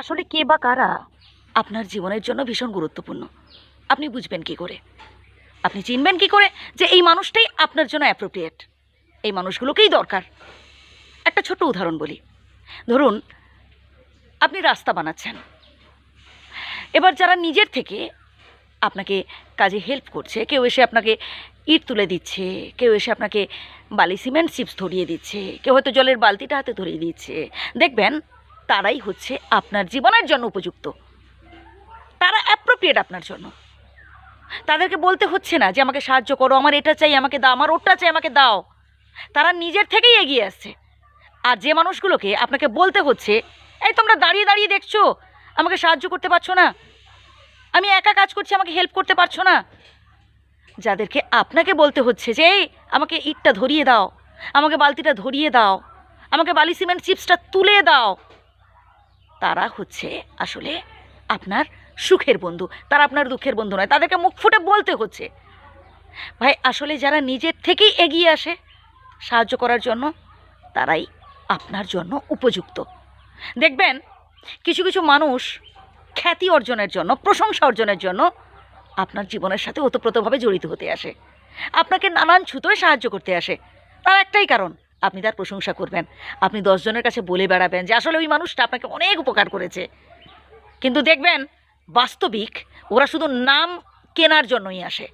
আসলে কে বা কারা আপনার জীবনের জন্য ভীষণ গুরুত্বপূর্ণ। আপনি বুঝবেন কি করে? আপনি চিনবেন কি করে যে এই মানুষটাই আপনার জন্য অ্যাপ্রোপ্রিয়েট এই মানুষগুলোকেই দরকার। একটা ছোট উদাহরণ বলি। ধরুন, আপনি রাস্তা বানাচ্ছেন। এবার যারা নিজের থেকে আপনাকে কাজে হেল্প করছে, কেউ এসে আপনাকে ইট তুলে দিচ্ছে, কেউ এসে আপনাকে বালি সিমেন্ট চিপস ধরিয়ে দিচ্ছে, কেউ হয়তো জলের বালতিটা হাতে ধরিয়ে দিচ্ছে। দেখবেন তারাই হচ্ছে আপনার জীবনের জন্য উপযুক্ত। তারা অ্যাপ্রোপ্রিয়েট আপনার জন্য। তাদেরকে বলতে হচ্ছে না যে, আমাকে সাহায্য করো, আমার এটা চাই, আমাকে দাও, আমার ওটা চাই, আমাকে দাও। তারা নিজের থেকেই এগিয়ে আসছে। আর যে মানুষগুলোকে আপনাকে বলতে হচ্ছে, এই তোমরা দাঁড়িয়ে দাঁড়িয়ে দেখছ, আমাকে সাহায্য করতে পারছ না। আমি একা কাজ করছি, আমাকে হেল্প করতে পারছ না। যাদেরকে আপনাকে বলতে হচ্ছে যে, এই, আমাকে ইটটা ধরিয়ে দাও, আমাকে বালতিটা ধরিয়ে দাও, আমাকে বালি, সিমেন্ট, চিপসটা তুলে দাও। তারা হচ্ছে আসলে আপনার সুখের বন্ধু। তারা আপনার দুঃখের বন্ধু নয়, তাদেরকে মুখ ফুটে বলতে হচ্ছে। ভাই, আসলে যারা নিজের থেকেই এগিয়ে আসে সাহায্য করার জন্য, তারাই আপনার জন্য উপযুক্ত। দেখবেন, কিছু কিছু মানুষ খ্যাতি অর্জনের জন্য, প্রশংসা অর্জনের জন্য আপনার জীবনের সাথে ওতপ্রোতভাবে জড়িত হতে আসে। আপনাকে নানান ছুতোয় সাহায্য করতে আসে। তার একটাই কারণ আপনি তার প্রশংসা করবেন। আপনি দশজনের কাছে বলে বেড়াবেন যে, আসলে ওই মানুষটা আপনাকে অনেক উপকার করেছে। কিন্তু দেখবেন, বাস্তবিক ওরা শুধু নাম কেনার জন্যই আসে।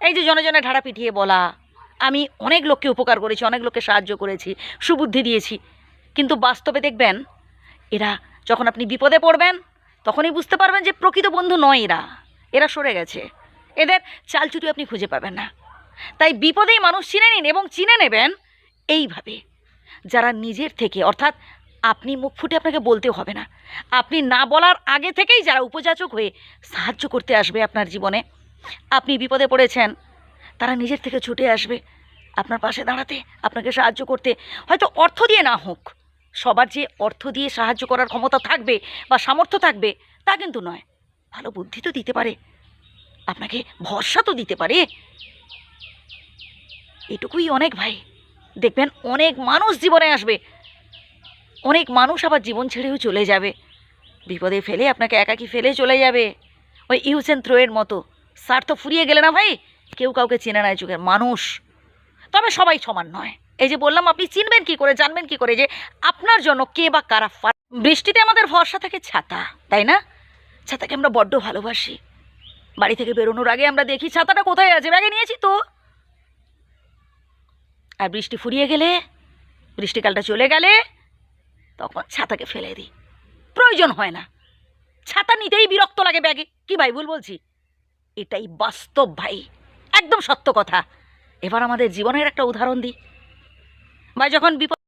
এই যে জনে জনে ঢাড়া পিটিয়ে বলা, আমি অনেক লোককে উপকার করেছি, অনেক লোককে সাহায্য করেছি, সুবুদ্ধি দিয়েছি। কিন্তু বাস্তবে দেখবেন, এরা যখন আপনি বিপদে পড়বেন, তখনই বুঝতে পারবেন যে প্রকৃত বন্ধু নয় এরা। এরা সরে গেছে। এদের চালচুটি আপনি খুঁজে পাবেন না। তাই বিপদেই মানুষ চিনে নিন এবং চিনে নেবেন এইভাবে। যারা নিজের থেকে, অর্থাৎ আপনি মুখ ফুটে আপনাকে বলতে হবে না। আপনি না বলার আগে থেকেই যারা উপযাচক হয়ে সাহায্য করতে আসবে আপনার জীবনে, আপনি বিপদে পড়েছেন, তারা নিজের থেকে ছুটে আসবে আপনার পাশে দাঁড়াতে, আপনাকে সাহায্য করতে। হয়তো অর্থ দিয়ে না হোক, সবার যে অর্থ দিয়ে সাহায্য করার ক্ষমতা থাকবে বা সামর্থ্য থাকবে, তা কিন্তু নয়। ভালো বুদ্ধি তো দিতে পারে। আপনাকে ভরসা তো দিতে পারে। এটুকুই অনেক ভাই। দেখবেন অনেক মানুষ জীবনে আসবে। অনেক মানুষ আবার জীবন ছেড়েও চলে যাবে। বিপদে ফেলে আপনাকে একাকি ফেলে চলে যাবে। ওই অ্যান্ড থ্রোয়ের মতো। স্বার্থ ফুরিয়ে গেলে না ভাই? কেউ কাউকে চেনে না যুগের মানুষ। তবে সবাই সমান নয়। এই যে বললাম, আপনি চিনবেন কি করে, জানবেন কি করে যে আপনার জন্য কে বা কারা বৃষ্টিতে আমাদের ভরসা থাকে ছাতা, তাই না? ছাতাকে আমরা বড্ড ভালোবাসি। বাড়ি থেকে বেরোনোর আগে আমরা দেখি ছাতাটা কোথায় আছে। ব্যাগে নিয়েছি তো। আর বৃষ্টি ফুরিয়ে গেলে, বৃষ্টিকালটা চলে গেলে, তখন ছাতাকে ফেলে দিই। প্রয়োজন হয় না। ছাতা নিতেই বিরক্ত লাগে ব্যাগে। কি ভাই, ভুল বলছি? এটাই বাস্তব ভাই। একদম সত্য কথা। এবার আমাদের জীবনের একটা উদাহরণ দিই। ভাই, যখন বিপদ